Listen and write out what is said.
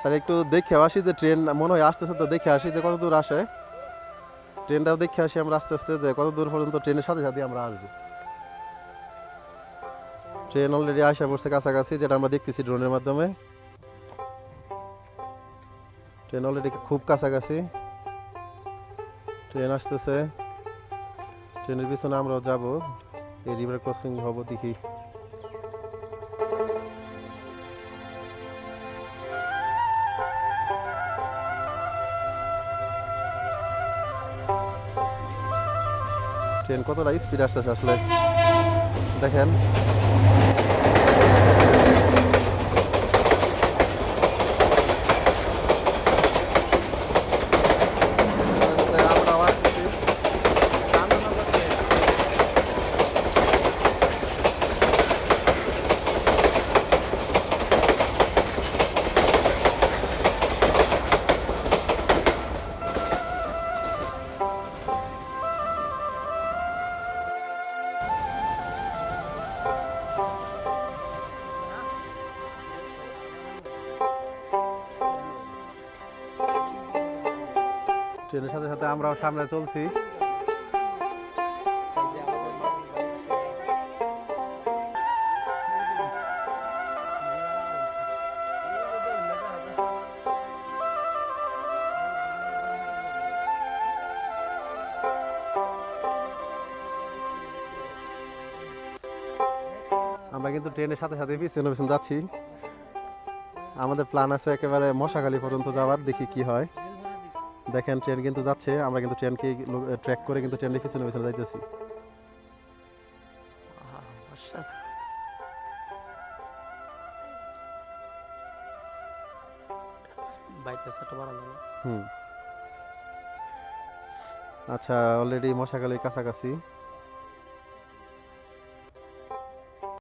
তাহলে একটু দেখে আসি যে ট্রেন মনে হয় আসতেছে তো দেখে আসি যে কত দূর আসে। ট্রেনটাও দেখে আসি আমরা আস্তে আস্তে কত দূর পর্যন্ত ট্রেনের সাথে সাথে আমরা আসব। ট্রেন অলরেডি আসা পড়ছে কাছাকাছি, যেটা আমরা দেখতেছি ড্রোনের মাধ্যমে। ট্রেন অলরেডি খুব কাছাকাছি। ট্রেন আসতেছে। ট্রেনের পিছনে আমরাও যাব। এই রিভার ক্রসিং হব দেখি। ট্রেন কতটা স্পিড আসতেছে আসলে। দেখেন। ট্রেনের সাথে সাথে আমরাও সামনে চলছি। আমরা কিন্তু ট্রেনের সাথে সাথে পিছনে পিছনে যাচ্ছি। আমাদের প্ল্যান আছে একেবারে মশাখালী পর্যন্ত যাওয়ার, দেখি কি হয়। দেখেন ট্রেন কিন্তু যাচ্ছে আমরা কিন্তু ট্রেনকে ট্র্যাক করে কিন্তু ট্রেনের পিছনে পিছনে যাইতেছি। হুম। আচ্ছা অলরেডি মশাকালের কাছাকাছি।